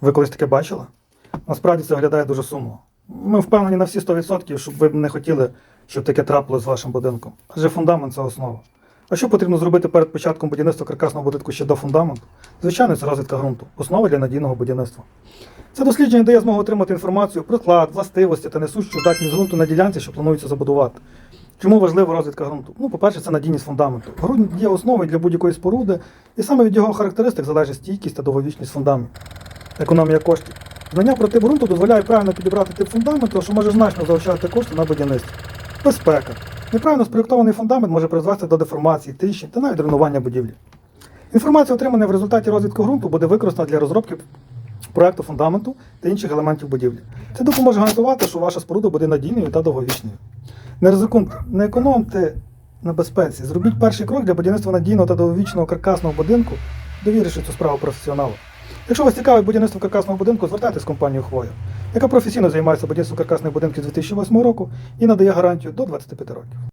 Ви колись таке бачили? Насправді це виглядає дуже сумно. Ми впевнені на всі 100%, щоб ви не хотіли, щоб таке трапилось з вашим будинком. Адже фундамент це основа. А що потрібно зробити перед початком будівництва каркасного будинку ще до фундаменту? Звичайно, це розвідка ґрунту, основа для надійного будівництва. Це дослідження дає змогу отримати інформацію про склад, властивості та несущу здатність ґрунту на ділянці, що планується забудувати. Чому важлива розвідка ґрунту? Ну, по-перше, це надійність фундаменту. Ґрунт є основою для будь-якої споруди, і саме від його характеристик залежить стійкість та довговічність фундаменту. Економія коштів. Знання про тип ґрунту дозволяє правильно підібрати тип фундаменту, що може значно заощадити кошти на будівництві. Безпека. Неправильно спроєктований фундамент може призвести до деформації, тріщин та навіть руйнування будівлі. Інформація, отримана в результаті розвідки ґрунту, буде використана для розробки проекту фундаменту та інших елементів будівлі. Це допоможе гарантувати, що ваша споруда буде надійною та довговічною. Не ризикуйте, не економте на безпеці. Зробіть перший крок для будівництва надійного та довговічного каркасного будинку, довіривши цю справу професіоналу. Якщо вас цікавить будівництво каркасного будинку, звертайтесь в компанію Хвоя, яка професійно займається будівництвом каркасних будинків з 2008 року і надає гарантію до 25 років.